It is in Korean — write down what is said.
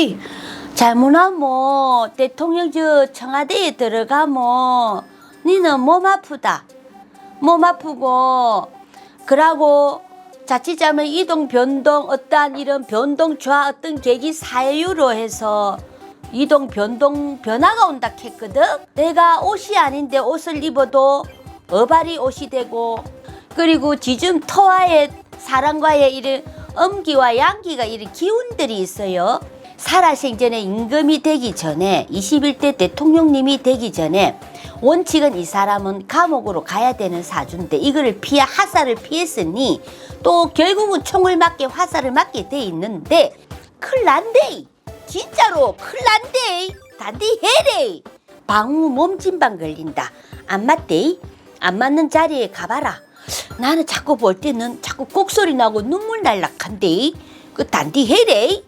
히, 잘못하면 대통령 저 청와대에 들어가면 니는 몸 아프다. 몸 아프고 그러고 자칫하면 이동 변동 어떠한 이런 변동 좌 어떤 계기 사유로 해서 이동 변동 변화가 온다 했거든. 내가 옷이 아닌데 옷을 입어도 어발이 옷이 되고 그리고 지금 터와의 사람과의 이런 음기와 양기가 이런 기운들이 있어요. 살아생전에 임금이 되기 전에 21대 대통령님이 되기 전에 원칙은 이 사람은 감옥으로 가야 되는 사주인데 이거를 피해 하사를 피했으니 또 결국은 총을 맞게 화살을 맞게 돼 있는데 큰일 난데 진짜로 큰일 난데 단디 해래 방우 몸진방 걸린다. 안 맞대 안 맞는 자리에 가봐라. 나는 자꾸 볼 때는 자꾸 곡소리 나고 눈물 날락한데 그 단디 해래